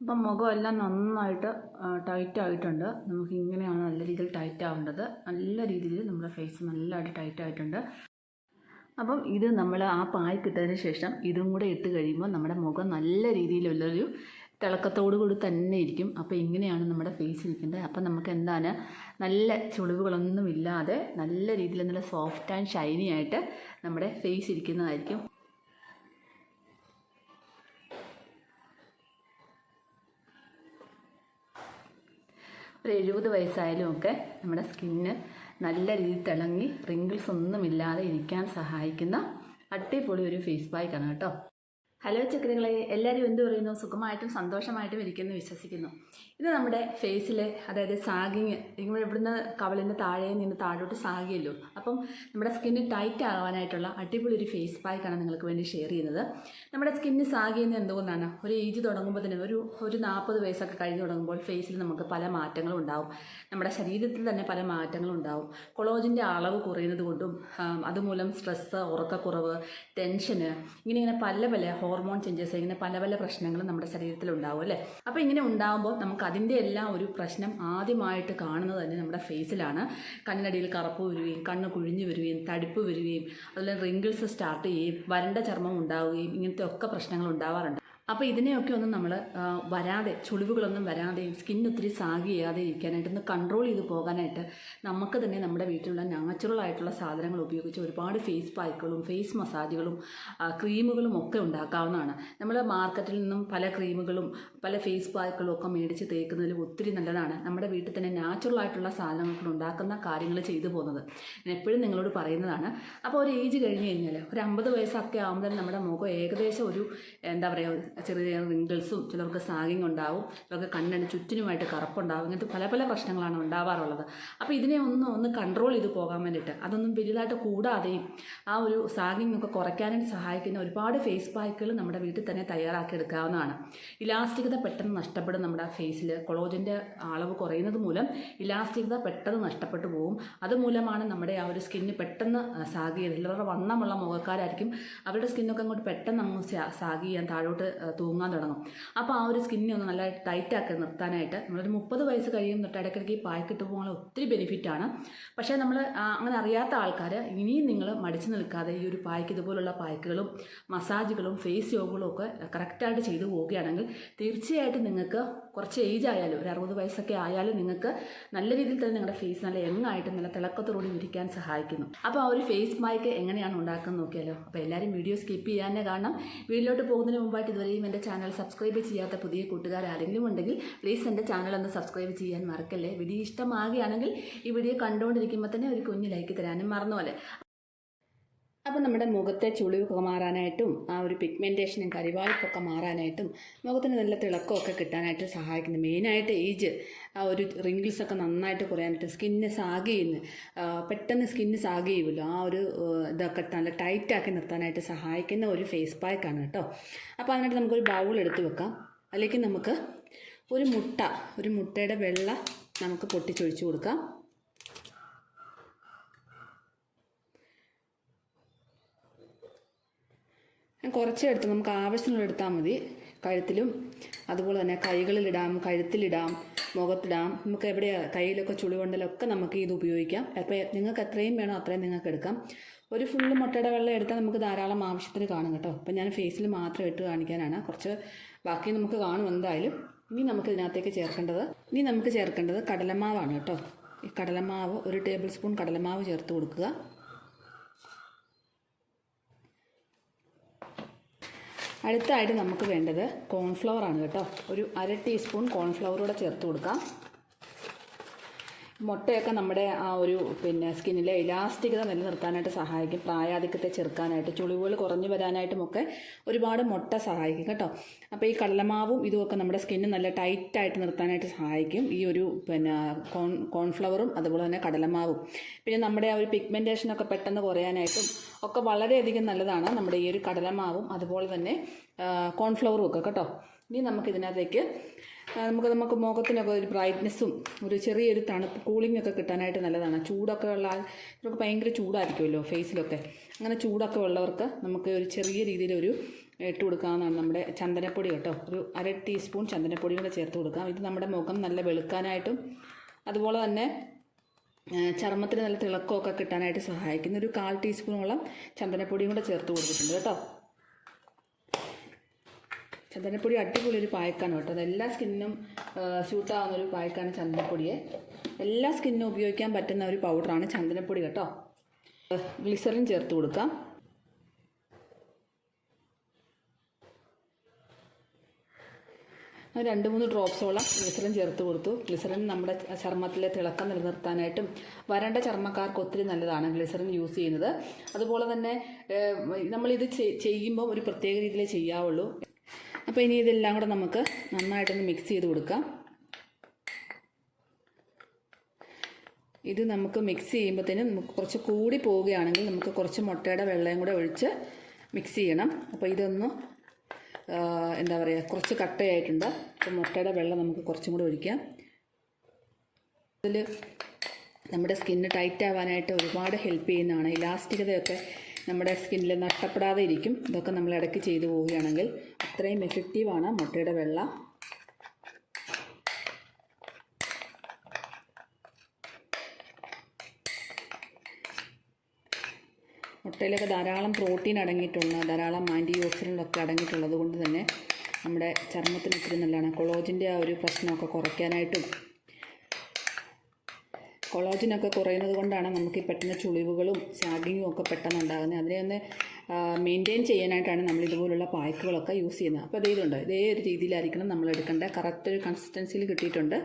ഇപ്പം മുഖമെല്ലാം നന്നായിട്ട് ടൈറ്റ് ആയിട്ടുണ്ട് നമുക്ക് ഇങ്ങനെയാണ് നല്ല രീതിയിൽ ടൈറ്റ് ആവേണ്ടത് നല്ല രീതിയിൽ നമ്മുടെ ഫേസ് നല്ലതായിട്ട് ടൈറ്റ് ആയിട്ടുണ്ട് അപ്പം ഇത് നമ്മൾ ആ പായ് കിട്ടതിന് ശേഷം ഇതും കൂടെ ഇട്ട് കഴിയുമ്പോൾ നമ്മുടെ മുഖം നല്ല രീതിയിലുള്ളൊരു തിളക്കത്തോടു കൂടി തന്നെ ഇരിക്കും. അപ്പോൾ ഇങ്ങനെയാണ് നമ്മുടെ ഫേസ് ഇരിക്കേണ്ടത് അപ്പം നമുക്ക് എന്താണ്? നല്ല ചുളിവുകളൊന്നും ഇല്ലാതെ നല്ല രീതിയിൽ നല്ല സോഫ്റ്റ് ആൻഡ് ഷൈനി ആയിട്ട് നമ്മുടെ ഫേസ് ഇരിക്കുന്നതായിരിക്കും. ഒരു എഴുപത് വയസ്സായാലും ഒക്കെ നമ്മുടെ സ്കിന്ന് നല്ല രീതിയിൽ തിളങ്ങി റിങ്കിൾസ് ഒന്നുമില്ലാതെ ഇരിക്കാൻ സഹായിക്കുന്ന അടിപൊളി ഒരു ഫേസ് പായ്ക്കാണ് കേട്ടോ. ഹലോ ചക്രങ്ങളെ എല്ലാവരും എന്ത് പറയുന്നു? സുഖമായിട്ടും സന്തോഷമായിട്ടും ഇരിക്കുന്നു വിശ്വസിക്കുന്നു. ഇത് നമ്മുടെ ഫേസിൽ അതായത് സാഗിങ് ഇങ്ങനെ ഇവിടുന്ന് കവളിന്റെ താഴെ നിന്ന് താഴോട്ട് സാഗിയല്ലോ. അപ്പം നമ്മുടെ സ്കിന്ന് ടൈറ്റ് ആവാനായിട്ടുള്ള അടിപൊളി ഒരു ഫേസ് പാക്കാണ് നിങ്ങൾക്ക് വേണ്ടി ഷെയർ ചെയ്യുന്നത്. നമ്മുടെ സ്കിന്ന് സാഗിയുന്നത് എന്തുകൊണ്ടാണ്? ഒരു ഏജ് തുടങ്ങുമ്പോൾ തന്നെ ഒരു ഒരു നാൽപ്പത് വയസ്സൊക്കെ കഴിഞ്ഞ് തുടങ്ങുമ്പോൾ ഫേസിൽ നമുക്ക് പല മാറ്റങ്ങളും ഉണ്ടാവും. നമ്മുടെ ശരീരത്തിൽ തന്നെ പല മാറ്റങ്ങളും ഉണ്ടാവും. കൊളോജിന്റെ അളവ് കുറയുന്നത് കൊണ്ടും അതുമൂലം സ്ട്രെസ്സ് ഉറക്കക്കുറവ് ടെൻഷന് ഇങ്ങനെ ഇങ്ങനെ പല പല ഹോർമോൺ ചേഞ്ചസ് ഇങ്ങനെ പല പല പ്രശ്നങ്ങളും നമ്മുടെ ശരീരത്തിൽ ഉണ്ടാവും അല്ലേ? അപ്പോൾ ഇങ്ങനെ ഉണ്ടാകുമ്പോൾ നമുക്ക് അതിന്റെ എല്ലാം ഒരു പ്രശ്നം ആദ്യമായിട്ട് കാണുന്നത് തന്നെ നമ്മുടെ ഫേസിലാണ് കണ്ണിനടിയിൽ കറുപ്പ് വരികയും കണ്ണ് കുഴിഞ്ഞു വരികയും തടിപ്പ് വരികയും അതുപോലെ റിങ്കിൾസ് സ്റ്റാർട്ട് ചെയ്യുകയും വരണ്ട ചർമ്മം ഉണ്ടാവുകയും ഇങ്ങനത്തെ ഒക്കെ പ്രശ്നങ്ങൾ ഉണ്ടാവാറുണ്ട്. അപ്പോൾ ഇതിനെയൊക്കെ ഒന്നും നമ്മൾ വരാതെ ചുളിവുകളൊന്നും വരാതെയും സ്കിൻ ഒത്തിരി സാഗി ചെയ്യാതെ ഇരിക്കാനായിട്ട് ഒന്ന് കൺട്രോൾ ചെയ്ത് പോകാനായിട്ട് നമുക്ക് തന്നെ നമ്മുടെ വീട്ടിലുള്ള നാച്ചുറൽ ആയിട്ടുള്ള സാധനങ്ങൾ ഉപയോഗിച്ച് ഒരുപാട് ഫേസ് പാക്കുകളും ഫേസ് മസാജുകളും ക്രീമുകളും ഒക്കെ ഉണ്ടാക്കാവുന്നതാണ്. നമ്മൾ മാർക്കറ്റിൽ നിന്നും പല ക്രീമുകളും പല ഫേസ് പാക്കുകളും ഒക്കെ മേടിച്ച് തേക്കുന്നതിൽ ഒത്തിരി നല്ലതാണ്. നമ്മുടെ വീട്ടിൽ തന്നെ നാച്ചുറൽ ആയിട്ടുള്ള സാധനങ്ങൾ ഉണ്ടാക്കുന്ന കാര്യങ്ങൾ ചെയ്തു പോകുന്നത്. ഞാൻ എപ്പോഴും നിങ്ങളോട് പറയുന്നതാണ്. അപ്പോൾ ഒരു ഏജ് കഴിഞ്ഞ് കഴിഞ്ഞാൽ ഒരു അമ്പത് വയസ്സൊക്കെ ആകുമ്പോൾ നമ്മുടെ മുഖം ഏകദേശം ഒരു എന്താ പറയുക ചെറിയ ചെറിയ റിങ്കിൾസും ചിലർക്ക് സാഗിങ് ഉണ്ടാവും ചിലർക്ക് കണ്ണിന് ചുറ്റിനുമായിട്ട് കറുപ്പുണ്ടാവും ഇങ്ങനത്തെ പല പല പ്രശ്നങ്ങളാണ് ഉണ്ടാവാറുള്ളത്. അപ്പോൾ ഇതിനെ ഒന്ന് ഒന്ന് കൺട്രോൾ ചെയ്ത് പോകാൻ വേണ്ടിയിട്ട് അതൊന്നും വലുതായിട്ട് കൂടാതെയും ആ ഒരു സാഗിങ് ഒക്കെ കുറയ്ക്കാനായിട്ട് സഹായിക്കുന്ന ഒരുപാട് ഫേസ് പാക്കുകൾ നമ്മുടെ വീട്ടിൽ തന്നെ തയ്യാറാക്കി എടുക്കാവുന്നതാണ് ഇലാസ്റ്റികത പെട്ടെന്ന് നഷ്ടപ്പെടും നമ്മുടെ ഫേസിൽ കൊളോജിന്റെ അളവ് കുറയുന്നത് മൂലം ഇലാസ്റ്റികത പെട്ടെന്ന് നഷ്ടപ്പെട്ടു പോകും അതുമൂലമാണ് നമ്മുടെ ആ ഒരു സ്കിന്ന് പെട്ടെന്ന് സാഗ് ചെയ്യുന്നത് ചിലരുടെ വണ്ണമുള്ള മുഖക്കാരായിരിക്കും അവരുടെ സ്കിന്നൊക്കെ അങ്ങോട്ട് പെട്ടെന്ന് അങ്ങ് സാഗ് ചെയ്യാൻ താഴോട്ട് തൂങ്ങാൻ തുടങ്ങും. അപ്പോൾ ആ ഒരു സ്കിന്നെ ഒന്ന് നല്ല ടൈറ്റാക്കി നിർത്താനായിട്ട് നമ്മളൊരു മുപ്പത് വയസ്സ് കഴിയും തൊട്ട് ഇടയ്ക്കിടയ്ക്ക് ഈ പായ്ക്കിട്ട് പോകാൻ ഒത്തിരി ബെനിഫിറ്റാണ് പക്ഷേ നമ്മൾ അങ്ങനെ അറിയാത്ത ആൾക്കാർ ഇനിയും നിങ്ങൾ മടിച്ചു നിൽക്കാതെ ഈ ഒരു പായ്ക്ക് ഇതുപോലുള്ള പായ്ക്കുകളും മസാജുകളും ഫേസ് യോഗകളും ഒക്കെ കറക്റ്റായിട്ട് ചെയ്തു പോവുകയാണെങ്കിൽ തീർച്ചയായിട്ടും നിങ്ങൾക്ക് കുറച്ച് ഏജ് ആയാലും ഒരു അറുപത് വയസ്സൊക്കെ ആയാലും നിങ്ങൾക്ക് നല്ല രീതിയിൽ തന്നെ നിങ്ങളുടെ ഫേസ് നല്ല യങ്ങായിട്ട് നല്ല തിളക്കത്തോടുകൂടി ഇരിക്കാൻ സഹായിക്കുന്നു. അപ്പോൾ ആ ഒരു ഫേസ് മായ്ക്ക് എങ്ങനെയാണ് ഉണ്ടാക്കുന്നത് നോക്കിയാലോ? അപ്പോൾ എല്ലാവരും വീഡിയോ സ്കിപ്പ് ചെയ്യാനേ കാരണം വീട്ടിലോട്ട് പോകുന്നതിന് മുമ്പായിട്ട് ഇതുവരെയും എന്റെ ചാനൽ സബ്സ്ക്രൈബ് ചെയ്യാത്ത പുതിയ കൂട്ടുകാർ ആരെങ്കിലും ഉണ്ടെങ്കിൽ പ്ലീസ് എന്റെ ചാനൽ ഒന്ന് സബ്സ്ക്രൈബ് ചെയ്യാൻ മറക്കല്ലേ? വീഡിയോ ഇഷ്ടമാകുകയാണെങ്കിൽ ഈ വീഡിയോ കണ്ടുകൊണ്ടിരിക്കുമ്പോൾ തന്നെ ഒരു കുഞ്ഞ് ലൈക്ക് തരാനും മറന്നുപോലെ അപ്പോൾ നമ്മുടെ മുഖത്തെ ചുളിവൊക്കെ മാറാനായിട്ടും ആ ഒരു പിഗ്മെന്റേഷനും കരിവാളിപ്പൊക്കെ മാറാനായിട്ടും മുഖത്തിന് നല്ല തിളക്കമൊക്കെ കിട്ടാനായിട്ട് സഹായിക്കുന്നു. മെയിനായിട്ട് ഏജ് ആ ഒരു റിങ്കിൾസൊക്കെ നന്നായിട്ട് കുറയാനായിട്ട് സ്കിന്ന് സാഗ് ചെയ്യുന്ന. പെട്ടെന്ന് സ്കിന്ന് സാഗ് ചെയ്യുമല്ലോ. ആ ഒരു ഇതൊക്കെ നല്ല ടൈറ്റാക്കി നിർത്താനായിട്ട് സഹായിക്കുന്ന ഒരു ഫേസ് പാക്കാണ് കേട്ടോ. അപ്പോൾ അതിനായിട്ട് നമുക്കൊരു ബൗൾ എടുത്ത് വെക്കാം. അല്ലെങ്കിൽ നമുക്ക് ഒരു മുട്ട ഒരു മുട്ടയുടെ വെള്ള നമുക്ക് പൊട്ടിച്ചൊഴിച്ച് കൊടുക്കാം. കുറച്ചേ എടുത്ത്. നമുക്ക് ആവശ്യത്തിനുള്ള എടുത്താൽ മതി. കഴുത്തിലും അതുപോലെ തന്നെ കൈകളിലിടാം കഴുത്തിലിടാം മുഖത്തിടാം. നമുക്ക് എവിടെ കയ്യിലൊക്കെ ചുളിവുണ്ടലൊക്കെ നമുക്ക് ഇത് ഉപയോഗിക്കാം. അപ്പോൾ നിങ്ങൾക്ക് എത്രയും വേണോ അത്രയും നിങ്ങൾക്ക് എടുക്കാം. ഒരു ഫുള്ള് മുട്ടയുടെ വെള്ളം എടുത്താൽ നമുക്ക് ധാരാളം ആവശ്യത്തിന് കാണും കേട്ടോ. അപ്പം ഞാൻ ഫേസിൽ മാത്രം ഇട്ട് കാണിക്കാനാണ്. കുറച്ച് ബാക്കി നമുക്ക് കാണും എന്തായാലും. ഇനി നമുക്ക് ഇതിനകത്തേക്ക് ചേർക്കേണ്ടത് ഇനി നമുക്ക് ചേർക്കേണ്ടത് കടലമാവാണ് കേട്ടോ. ഈ കടലമാവ് ഒരു ടേബിൾ സ്പൂൺ കടലമാവ് ചേർത്ത് കൊടുക്കുക. അടുത്തായിട്ട് നമുക്ക് വേണ്ടത് കോൺഫ്ലവർ ആണ് കേട്ടോ. ഒരു അര ടീസ്പൂൺ കോൺഫ്ലവർ കൂടെ ചേർത്ത് കൊടുക്കാം. മുട്ടയൊക്കെ നമ്മുടെ ആ ഒരു പിന്നെ സ്കിന്നിലെ ഇലാസ്റ്റികത നിലനിർത്താനായിട്ട് സഹായിക്കും. പ്രായാധിക്യത്തെ ചെറുക്കാനായിട്ട് ചുളിവുകൾ കുറഞ്ഞു വരാനായിട്ടുമൊക്കെ ഒരുപാട് മുട്ട സഹായിക്കും കേട്ടോ. അപ്പോൾ ഈ കടലമാവും ഇതുമൊക്കെ നമ്മുടെ സ്കിന്ന് നല്ല ടൈറ്റായിട്ട് നിർത്താനായിട്ട് സഹായിക്കും. ഈ ഒരു പിന്നെ കോൺ കോൺഫ്ലവറും അതുപോലെ തന്നെ കടലമാവും. പിന്നെ നമ്മുടെ ആ ഒരു പിഗ്മെന്റേഷനൊക്കെ പെട്ടെന്ന് കുറയാനായിട്ടും ഒക്കെ വളരെയധികം നല്ലതാണ് നമ്മുടെ ഈ ഒരു കടലമാവും അതുപോലെ തന്നെ കോൺഫ്ലവറും ഒക്കെ കേട്ടോ. ഇനി നമുക്കിതിനകത്തേക്ക് നമുക്ക് നമുക്ക് മുഖത്തിനൊക്കെ ഒരു ബ്രൈറ്റ്നെസ്സും ഒരു ചെറിയൊരു തണുപ്പ് കൂളിംഗ് ഒക്കെ കിട്ടാനായിട്ട് നല്ലതാണ്. ചൂടൊക്കെ ഉള്ള ഇവർക്ക് ഭയങ്കര ചൂടായിരിക്കുമല്ലോ ഫേസിലൊക്കെ അങ്ങനെ ചൂടൊക്കെ ഉള്ളവർക്ക് നമുക്ക് ഒരു ചെറിയ രീതിയിലൊരു ഇട്ട് കൊടുക്കാവുന്നതാണ് നമ്മുടെ ചന്ദനപ്പൊടി കേട്ടോ. ഒരു അര ടീസ്പൂൺ ചന്ദനപ്പൊടി കൂടെ ചേർത്ത് കൊടുക്കാം. ഇത് നമ്മുടെ മുഖം നല്ല വെളുക്കാനായിട്ടും അതുപോലെ തന്നെ ചർമ്മത്തിന് നല്ല തിളക്കമൊക്കെ കിട്ടാനായിട്ട് സഹായിക്കുന്ന ഒരു കാൽ ടീസ്പൂണോളം ചന്ദനപ്പൊടിയും കൂടെ ചേർത്ത് കൊടുത്തിട്ടുണ്ട് കേട്ടോ. ചന്ദനപ്പൊടി അടിപൊളി ഒരു പായക്കാണ് കേട്ടോ. അതെല്ലാ സ്കിന്നിനും സ്യൂട്ടാവുന്ന ഒരു പായക്കാണ് ചന്ദനപ്പൊടിയെ എല്ലാ സ്കിന്നും ഉപയോഗിക്കാൻ പറ്റുന്ന ഒരു പൗഡറാണ് ചന്ദനപ്പൊടി കേട്ടോ. ഗ്ലിസറിൻ ചേർത്ത് കൊടുക്കാം. രണ്ട് മൂന്ന് ഡ്രോപ്സോളം ഗ്ലിസറിൻ ചേർത്ത് കൊടുത്തു. ഗ്ലിസറിൻ നമ്മുടെ ചർമ്മത്തിലെ തിളക്കം നിലനിർത്താനായിട്ടും വരണ്ട ചർമ്മക്കാർക്ക് ഒത്തിരി നല്ലതാണ് ഗ്ലിസറിൻ യൂസ് ചെയ്യുന്നത്. അതുപോലെ തന്നെ നമ്മളിത് ചെയ്യുമ്പോൾ ഒരു പ്രത്യേക രീതിയിലേ ചെയ്യാവുള്ളൂ. അപ്പോൾ ഇനി ഇതെല്ലാം കൂടെ നമുക്ക് നന്നായിട്ടൊന്ന് മിക്സ് ചെയ്ത് കൊടുക്കാം. ഇത് നമുക്ക് മിക്സ് ചെയ്യുമ്പോഴത്തേനും നമുക്ക് കുറച്ച് കൂടി പോവുകയാണെങ്കിൽ നമുക്ക് കുറച്ച് മുട്ടയുടെ വെള്ളയും കൂടെ ഒഴിച്ച് മിക്സ് ചെയ്യണം. അപ്പോൾ ഇതൊന്ന് എന്താ പറയുക കുറച്ച് കട്ടയായിട്ടുണ്ട്. അപ്പോൾ മുട്ടയുടെ വെള്ളം നമുക്ക് കുറച്ചും കൂടെ ഒഴിക്കാം. അതിൽ നമ്മുടെ സ്കിന്ന് ടൈറ്റ് ആവാനായിട്ട് ഒരുപാട് ഹെൽപ്പ് ചെയ്യുന്നതാണ്. ഇലാസ്റ്റികതയൊക്കെ നമ്മുടെ സ്കിന്നിൽ നഷ്ടപ്പെടാതെ ഇരിക്കും. ഇതൊക്കെ നമ്മൾ ഇടയ്ക്ക് ചെയ്തു പോവുകയാണെങ്കിൽ. അത്രയും എഫക്റ്റീവാണ് മുട്ടയുടെ വെള്ള. മുട്ടയിലൊക്കെ ധാരാളം പ്രോട്ടീൻ അടങ്ങിയിട്ടുള്ള ധാരാളം ആന്റി ഓക്സിഡന്റൊക്കെ അടങ്ങിയിട്ടുള്ളത് കൊണ്ട് തന്നെ നമ്മുടെ ചർമ്മത്തിന് ഒത്തിരി നല്ലതാണ്. കൊളോജിന്റെ ആ ഒരു പ്രശ്നമൊക്കെ കുറയ്ക്കാനായിട്ടും കൊളോജിനൊക്കെ കുറയുന്നത് കൊണ്ടാണ് നമുക്ക് പെട്ടെന്ന് ചുളിവുകളും ഷാഗിങ്ങും ഒക്കെ പെട്ടെന്ന് ഉണ്ടാകുന്നത്. അതിനെ ഒന്ന് മെയിന്റെയിൻ ചെയ്യാനായിട്ടാണ് നമ്മൾ ഇതുപോലുള്ള പായ്ക്കുകളൊക്കെ യൂസ് ചെയ്യുന്നത്. അപ്പോൾ ഇത് ഇതുണ്ട്? ഇതേ ഒരു രീതിയിലായിരിക്കണം നമ്മൾ എടുക്കേണ്ടത്. കറക്റ്റ് ഒരു കൺസിസ്റ്റൻസിയിൽ കിട്ടിയിട്ടുണ്ട്.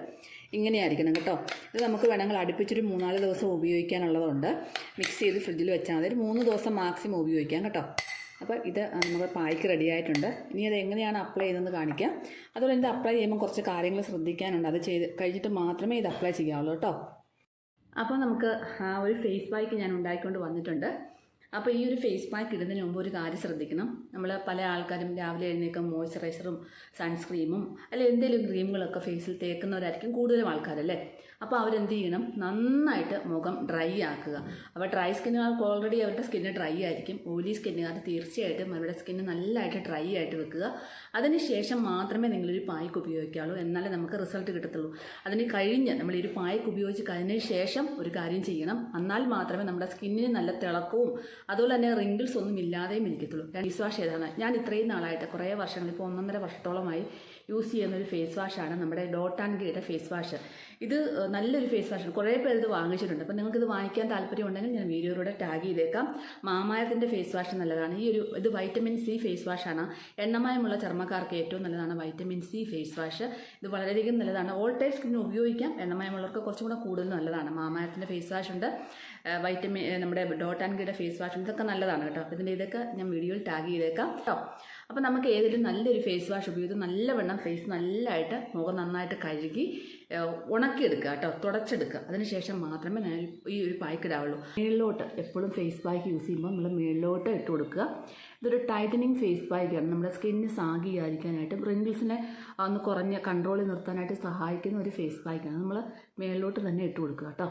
ഇങ്ങനെയായിരിക്കണം കേട്ടോ. ഇത് നമുക്ക് വേണമെങ്കിൽ അടുപ്പിച്ചൊരു മൂന്നാൽ ദിവസം ഉപയോഗിക്കാനുള്ളതുണ്ട്. മിക്സ് ചെയ്ത് ഫ്രിഡ്ജിൽ വെച്ചാൽ മതി. ഒരു മൂന്ന് ദിവസം മാക്സിമം ഉപയോഗിക്കാം കേട്ടോ. അപ്പോൾ ഇത് നമ്മുടെ പായ്ക്ക് റെഡി ആയിട്ടുണ്ട്. ഇനി അത് എങ്ങനെയാണ് അപ്ലൈ ചെയ്യുന്നതെന്ന് കാണിക്കാം. അതുപോലെ ഇത് അപ്ലൈ ചെയ്യുമ്പോൾ കുറച്ച് കാര്യങ്ങൾ ശ്രദ്ധിക്കാനുണ്ട്. അത് ചെയ്ത് കഴിഞ്ഞിട്ട് മാത്രമേ ഇത് അപ്ലൈ ചെയ്യാവുള്ളൂ കേട്ടോ. അപ്പോൾ നമുക്ക് ഒരു ഫേസ് പായ്ക്ക് ഞാൻ ഉണ്ടാക്കിക്കൊണ്ട് വന്നിട്ടുണ്ട്. അപ്പോൾ ഈ ഒരു ഫേസ് പാക്ക് ഇടുന്നതിന് മുമ്പ് ഒരു കാര്യം ശ്രദ്ധിക്കണം. നമ്മൾ പല ആൾക്കാരും രാവിലെ എഴുന്നേൽക്കും മോയ്സ്ചറൈസറും സൺസ്ക്രീമും അല്ലെ എന്തെങ്കിലും ക്രീമുകളൊക്കെ ഫേസിൽ തേക്കുന്നവരായിരിക്കും കൂടുതലും ആൾക്കാരല്ലേ? അപ്പോൾ അവരെന്ത് ചെയ്യണം? നന്നായിട്ട് മുഖം ഡ്രൈ ആക്കുക. അപ്പോൾ ഡ്രൈ സ്കിന്നുകാർക്ക് ഓൾറെഡി അവരുടെ സ്കിന്ന് ഡ്രൈ ആയിരിക്കും. ഓയിലി സ്കിന്നുകാർ തീർച്ചയായിട്ടും അവരുടെ സ്കിന്ന് നല്ലതായിട്ട് ഡ്രൈ ആയിട്ട് വെക്കുക. അതിനുശേഷം മാത്രമേ നിങ്ങളൊരു പായ്ക്ക് ഉപയോഗിക്കാവുള്ളൂ എന്നാലേ നമുക്ക് റിസൾട്ട് കിട്ടത്തുള്ളൂ. അതിന് കഴിഞ്ഞ് നമ്മൾ ഒരു പായ്ക്ക് ഉപയോഗിച്ച് കഴിഞ്ഞതിന് ശേഷം ഒരു കാര്യം ചെയ്യണം. എന്നാൽ മാത്രമേ നമ്മുടെ സ്കിന്നിന് നല്ല തിളക്കവും അതുപോലെ തന്നെ റിങ്കിൾസ് ഒന്നും ഇല്ലാതെയും ഇരിക്കത്തുള്ളൂ. ഫേസ് വാഷ് ഏതാണ് ഞാൻ ഇത്രയും നാളായിട്ട് കുറേ വർഷങ്ങൾ ഇപ്പോൾ ഒന്നൊന്നര വർഷത്തോളമായി യൂസ് ചെയ്യുന്ന ഒരു ഫേസ് വാഷാണ് നമ്മുടെ ഡോട്ട് ആൻഡ് ഗേയുടെ ഫേസ് വാഷ് ഇത് നല്ലൊരു ഫേസ് വാഷാണ് കുറേ പേർ ഇത് വാങ്ങിച്ചിട്ടുണ്ട്. അപ്പോൾ നിങ്ങൾക്ക് ഇത് വാങ്ങിക്കാൻ താല്പര്യമുണ്ടെങ്കിൽ ഞാൻ വീഡിയോയിലൂടെ ടാഗ് ചെയ്തേക്കാം. മാമായത്തിന്റെ ഫേസ് വാഷ് നല്ലതാണ്. ഈ ഒരു ഇത് വൈറ്റമിൻ സി ഫേസ് വാഷാണ് എണ്ണമയമുള്ള ചർമ്മക്കാർക്ക് ഏറ്റവും നല്ലതാണ് വൈറ്റമിൻ സി ഫേസ് വാഷ് ഇത് വളരെയധികം നല്ലതാണ്. ഓൾ ടൈപ്പ് സ്കിന്നിന് ഉപയോഗിക്കാം. എണ്ണമയമുള്ളവർക്ക് കുറച്ചും കൂടെ കൂടുതൽ നല്ലതാണ്. മാമായത്തിന്റെ ഫേസ് വാഷ് ഉണ്ട്. വൈറ്റമിൻ നമ്മുടെ ഡോട്ട് ആൻഡ് ഗിയുടെ ഫേസ് വാഷ് ഇതൊക്കെ നല്ലതാണ് കേട്ടോ. അപ്പോൾ ഇതിന്റെ ഇതൊക്കെ ഞാൻ വീഡിയോയിൽ ടാഗ് ചെയ്തേക്കാം. കേട്ടോ അപ്പോൾ നമുക്ക് ഏതൊരു നല്ലൊരു ഫേസ് വാഷ് ഉപയോഗിച്ച് നല്ലവണ്ണം ഫേസ് നല്ലതായിട്ട് മുഖം നന്നായിട്ട് കഴുകി ഉണക്കിയെടുക്കുക കേട്ടോ തുടച്ചെടുക്കുക. അതിനുശേഷം മാത്രമേ ഞാൻ ഈ ഒരു പായ്ക്ക് ഇടാവുള്ളൂ. മേളിലോട്ട് എപ്പോഴും ഫേസ് പായ്ക്ക് യൂസ് ചെയ്യുമ്പോൾ നമ്മൾ മേളിലോട്ട് ഇട്ട് കൊടുക്കുക. ഇതൊരു ടൈറ്റനിങ് ഫേസ് പായ്ക്കാണ് നമ്മുടെ സ്കിന്നിന് സാഗിയായിരിക്കാനായിട്ടും റിങ്കിൾസിനെ ഒന്ന് കുറഞ്ഞ കൺട്രോളിൽ നിർത്താനായിട്ട് സഹായിക്കുന്ന ഒരു ഫേസ് പായ്ക്കാണ് നമ്മൾ മേളിലോട്ട് തന്നെ ഇട്ട് കൊടുക്കുക കേട്ടോ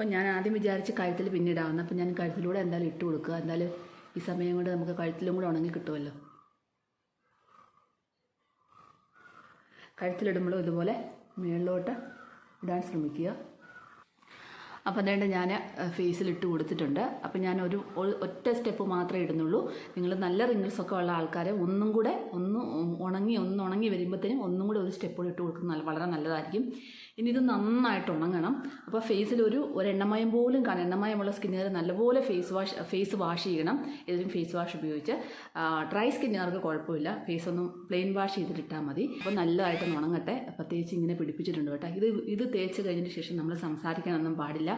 അപ്പം ഞാൻ ആദ്യം വിചാരിച്ച് കഴുത്തിൽ പിന്നിടാവുന്ന അപ്പം ഞാൻ കഴുത്തിലൂടെ എന്തായാലും ഇട്ട് കൊടുക്കുക. എന്തായാലും ഈ സമയം കൊണ്ട് നമുക്ക് കഴുത്തിലും കൂടെ ഉണങ്ങി കിട്ടുമല്ലോ. കഴുത്തിലിടുമ്പോഴും ഇതുപോലെ മേളിലോട്ട് ഇടാൻ ശ്രമിക്കുക. അപ്പോൾ അതുകൊണ്ട് ഞാൻ ഫേസിൽ ഇട്ട് കൊടുത്തിട്ടുണ്ട്. അപ്പോൾ ഞാൻ ഒരു ഒറ്റ സ്റ്റെപ്പ് മാത്രമേ ഇടുന്നുള്ളൂ. നിങ്ങൾ നല്ല റിങ്കിൾസൊക്കെ ഉള്ള ആൾക്കാരെ ഒന്നും കൂടെ ഒന്ന് ഉണങ്ങി ഒന്ന് ഉണങ്ങി വരുമ്പോഴത്തേനും ഒന്നും കൂടെ ഒരു സ്റ്റെപ്പ് ഇട്ട് കൊടുക്കുന്നത് വളരെ നല്ലതായിരിക്കും. ഇനി ഇത് നന്നായിട്ട് ഉണങ്ങണം. അപ്പോൾ ഫേസിൽ ഒരു ഒരു എണ്ണമയം പോലും കാണാം എണ്ണമയമുള്ള സ്കിന്നുകാർ നല്ലപോലെ ഫേസ് വാഷ് ഫേസ് വാഷ് ചെയ്യണം. ഏതെങ്കിലും ഫേസ് വാഷ് ഉപയോഗിച്ച്. ഡ്രൈ സ്കിന്നുകാർക്ക് കുഴപ്പമില്ല. ഫേസ് ഒന്നും പ്ലെയിൻ വാഷ് ചെയ്തിട്ടിട്ടാൽ മതി. അപ്പോൾ നല്ലതായിട്ട് ഒന്ന് ഉണങ്ങട്ടെ. പ്രത്യേകിച്ച് ഇങ്ങനെ പിടിപ്പിച്ചിട്ടുണ്ട് കേട്ടോ. ഇത് ഇത് തേച്ച് കഴിഞ്ഞതിന് ശേഷം നമ്മൾ സംസാരിക്കാനൊന്നും പാടില്ല.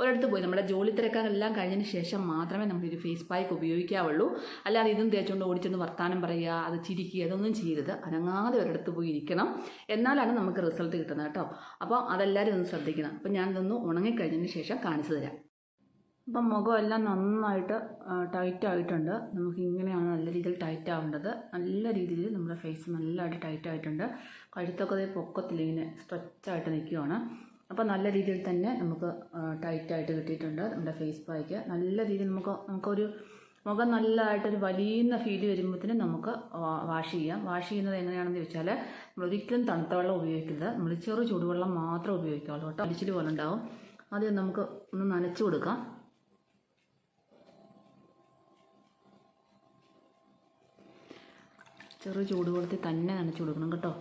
ഒരിടത്ത് പോയി. നമ്മുടെ ജോലി തിരക്കാരെല്ലാം കഴിഞ്ഞതിന് ശേഷം മാത്രമേ നമ്മൾ ഒരു ഫേസ് പാക്ക് ഉപയോഗിക്കാവുള്ളൂ. അല്ലാതെ ഇതും തേച്ചുകൊണ്ട് ഓടിച്ചെന്ന് വർത്താനം പറയുക അത് ചിരിക്കുക അതൊന്നും ചെയ്യരുത്. അനങ്ങാതെ ഒരിടത്ത് പോയി ഇരിക്കണം. എന്നാലാണ് നമുക്ക് റിസൾട്ട് കിട്ടുന്നത് കേട്ടോ. അപ്പോൾ അതെല്ലാവരും ഒന്ന് ശ്രദ്ധിക്കണം. അപ്പോൾ ഞാനിതൊന്ന് ഉണങ്ങിക്കഴിഞ്ഞതിന് ശേഷം കാണിച്ചു തരാം. അപ്പം മുഖമെല്ലാം നന്നായിട്ട് ടൈറ്റ് ആയിട്ടുണ്ട്. നമുക്ക് ഇങ്ങനെയാണ് നല്ല രീതിയിൽ ടൈറ്റ് ആവേണ്ടത്. നല്ല രീതിയിൽ നമ്മുടെ ഫേസ് നല്ലതായിട്ട് ടൈറ്റ് ആയിട്ടുണ്ട്. കഴുത്തൊക്കെ പൊക്കത്തിൽ ഇങ്ങനെ സ്ട്രെച്ചായിട്ട് നിൽക്കുകയാണ് അപ്പോൾ നല്ല രീതിയിൽ തന്നെ നമുക്ക് ടൈറ്റായിട്ട് കിട്ടിയിട്ടുണ്ട് നമ്മുടെ ഫേസ് പായ്ക്ക് നല്ല രീതിയിൽ നമുക്ക് നമുക്കൊരു മുഖം നല്ലതായിട്ടൊരു വലിയുന്ന ഫീൽ വരുമ്പോഴത്തേനും നമുക്ക് വാഷ് ചെയ്യാം. വാഷ് ചെയ്യുന്നത് എങ്ങനെയാണെന്ന് ചോദിച്ചാൽ നമ്മൾ ഒരിക്കലും തണുത്ത വെള്ളം ഉപയോഗിക്കരുത്. നമ്മൾ ചെറു ചൂടുവെള്ളം മാത്രം ഉപയോഗിക്കാവുള്ളൂ കേട്ടോ. അടിച്ചിൽ പോലെ ഉണ്ടാവും. ആദ്യം നമുക്ക് ഒന്ന് നനച്ചു കൊടുക്കാം. ചെറു ചൂടുവെള്ളത്തിൽ തന്നെ നനച്ചു കൊടുക്കണം കേട്ടോ.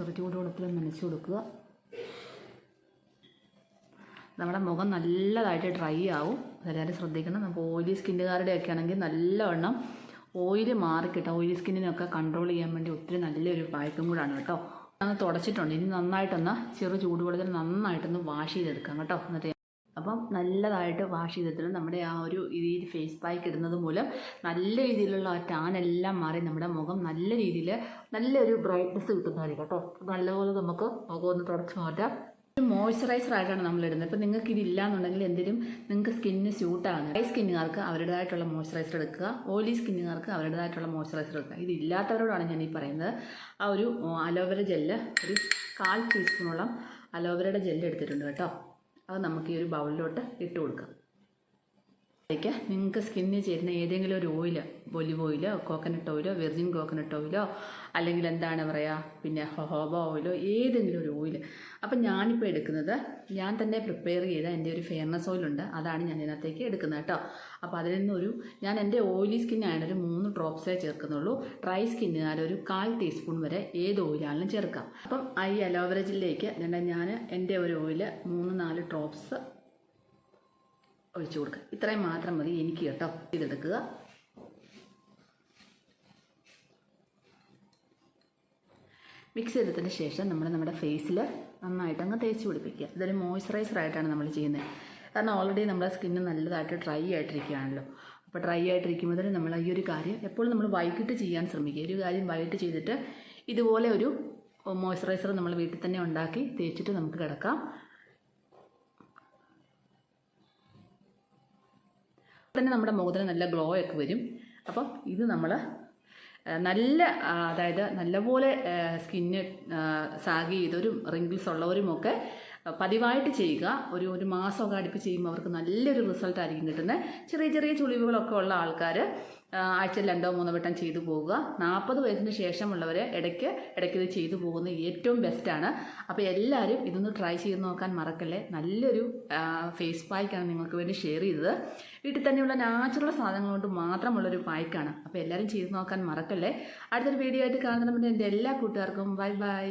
ചെറു ചൂടുവെള്ളത്തിൽ നനച്ചു കൊടുക്കുക. നമ്മുടെ മുഖം നല്ലതായിട്ട് ഡ്രൈ ആവും. അതെല്ലാവരും ശ്രദ്ധിക്കണം. നമുക്ക് ഓയിലി സ്കിന്നുകാരുടെ ഒക്കെ ആണെങ്കിൽ നല്ലവണ്ണം ഓയിൽ മാറിക്കിട്ടും. ഓയിലി സ്കിന്നിനൊക്കെ കൺട്രോൾ ചെയ്യാൻ വേണ്ടി ഒത്തിരി നല്ലൊരു പായ്ക്കും കൂടാണ് കേട്ടോ. അന്ന് തുടച്ചിട്ടുണ്ട്. ഇനി നന്നായിട്ടൊന്ന് ചെറു ചൂടുവെള്ളത്തിൽ നന്നായിട്ടൊന്ന് വാഷ് ചെയ്തെടുക്കാം കേട്ടോ. എന്നിട്ട് അപ്പം നല്ലതായിട്ട് വാഷ് ചെയ്തിട്ട് നമ്മുടെ ആ ഒരു രീതിയിൽ ഫേസ് പാക്ക് ഇടുന്നത് മൂലം നല്ല രീതിയിലുള്ള ആ ടാൻ എല്ലാം മാറി നമ്മുടെ മുഖം നല്ല രീതിയിൽ നല്ലൊരു ബ്രൈറ്റ്നസ് കിട്ടുന്നതായിരിക്കും കേട്ടോ. നല്ലപോലെ നമുക്ക് മുഖം ഒന്ന് തുടച്ച് മാറ്റാം. മോയ്സ്ചറൈസർ ആയിട്ടാണ് നമ്മൾ ഇടുന്നത്. ഇപ്പം നിങ്ങൾക്ക് ഇതില്ല എന്നുണ്ടെങ്കിൽ എന്തെങ്കിലും നിങ്ങൾക്ക് സ്കിന്നിന് സ്യൂട്ട് ആകുന്നത് ഡ്രൈ സ്കിന്നുകാർക്ക് അവരുടേതായിട്ടുള്ള മോയ്സ്ചറൈസർ എടുക്കുക. ഓയിലി സ്കിന്നുകാർക്ക് അവരുടേതായിട്ടുള്ള മോയ്സ്ചറൈസർ എടുക്കുക. ഇത് ഇല്ലാത്തവരോടാണ് ഞാൻ ഈ പറയുന്നത്. ആ ഒരു അലോവേര ജെല്ല് ഒരു കാൽ ടീസ്പൂണോളം അലോവേരയുടെ ജെല്ല് എടുത്തിട്ടുണ്ട് കേട്ടോ. അത് നമുക്ക് ഈ ഒരു ബൗളിലോട്ട് ഇട്ട് കൊടുക്കാം. അതിലേക്ക് നിങ്ങൾക്ക് സ്കിന്നിൽ ചേരുന്ന ഏതെങ്കിലും ഒരു ഓയിൽ ഒലിവ് ഓയിലോ കോക്കനട്ട് ഓയിലോ വെർജിൻ കോക്കനട്ട് ഓയിലോ അല്ലെങ്കിൽ എന്താണ് പറയുക പിന്നെ ഹോബ ഓയിലോ ഏതെങ്കിലും ഒരു ഓയിൽ അപ്പം ഞാനിപ്പോൾ എടുക്കുന്നത് ഞാൻ തന്നെ പ്രിപ്പയർ ചെയ്ത എന്റെ ഒരു ഫെയർനെസ് ഓയിലുണ്ട് അതാണ് ഞാൻ ഇതിനകത്തേക്ക് എടുക്കുന്നത് കേട്ടോ. അപ്പോൾ അതിൽ നിന്നൊരു ഞാൻ എന്റെ ഓയിലി സ്കിന്നായാലും ഒരു മൂന്ന് ഡ്രോപ്സേ ചേർക്കുന്നുള്ളൂ. ഡ്രൈ സ്കിന്നുകാർ ഒരു കാൽ ടീസ്പൂൺ വരെ ഏത് ഓയിലാണെങ്കിലും ചേർക്കാം. അപ്പം ഐ അലോവേറ ജെല്ലിലേക്ക് ഞാൻ എന്റെ ഒരു ഓയിൽ മൂന്ന് നാല് ഡ്രോപ്സ് ഒഴിച്ചു കൊടുക്കുക ഇത്രയും മാത്രം മതി. എനിക്ക് കേട്ടോ. ഇതെടുക്കുക മിക്സ് ചെയ്തതിന് ശേഷം നമ്മൾ നമ്മുടെ ഫേസിൽ നന്നായിട്ട് അങ്ങ് തേച്ച് പിടിപ്പിക്കുക. ഇതൊരു മോയ്സ്ചറൈസർ ആയിട്ടാണ് നമ്മൾ ചെയ്യുന്നത്. കാരണം ഓൾറെഡി നമ്മുടെ സ്കിന്ന് നല്ലതായിട്ട് ഡ്രൈ ആയിട്ടിരിക്കുകയാണല്ലോ. അപ്പോൾ ഡ്രൈ ആയിട്ടിരിക്കുമ്പോൾ നമ്മൾ ഈ ഒരു കാര്യം എപ്പോഴും നമ്മൾ വൈകിട്ട് ചെയ്യാൻ ശ്രമിക്കുക. ഒരു കാര്യം വൈകിട്ട് ചെയ്തിട്ട് ഇതുപോലെ ഒരു മോയ്സ്ചറൈസർ നമ്മൾ വീട്ടിൽ തന്നെ ഉണ്ടാക്കി തേച്ചിട്ട് നമുക്ക് കിടക്കാം. തന്നെ നമ്മുടെ മുഖത്തിന് നല്ല ഗ്ലോ ഒക്കെ വരും. അപ്പോൾ ഇത് നമ്മൾ നല്ല അതായത് നല്ലപോലെ സ്കിന്ന് സാഗി ചെയ്തവരും റിങ്കിൾസ് ഉള്ളവരുമൊക്കെ പതിവായിട്ട് ചെയ്യുക. ഒരു ഒരു മാസമൊക്കെ അടുപ്പിച്ച് ചെയ്യുമ്പോൾ അവർക്ക് നല്ലൊരു റിസൾട്ടായിരിക്കും കിട്ടുന്നത്. ചെറിയ ചെറിയ ചുളിവുകളൊക്കെ ഉള്ള ആൾക്കാർ ആഴ്ചയിൽ രണ്ടോ മൂന്നോ വട്ടം ചെയ്തു പോവുക നാൽപ്പത് വയസ്സിന് ശേഷമുള്ളവർ ഇടയ്ക്ക് ഇടയ്ക്ക് ഇത് ചെയ്തു പോകുന്നത് ഏറ്റവും ബെസ്റ്റാണ് അപ്പോൾ എല്ലാവരും ഇതൊന്ന് ട്രൈ ചെയ്ത് നോക്കാൻ മറക്കല്ലേ? നല്ലൊരു ഫേസ് പായ്ക്കാണ് നിങ്ങൾക്ക് വേണ്ടി ഷെയർ ചെയ്തത്. വീട്ടിൽ തന്നെയുള്ള നാച്ചുറൽ സാധനങ്ങൾ കൊണ്ട് മാത്രമുള്ളൊരു പായ്ക്കാണ്. അപ്പോൾ എല്ലാവരും ചെയ്ത് നോക്കാൻ മറക്കല്ലേ? അടുത്തൊരു വീഡിയോ ആയിട്ട് മുന്നേ എന്റെ എല്ലാ കൂട്ടുകാർക്കും ബൈ ബൈ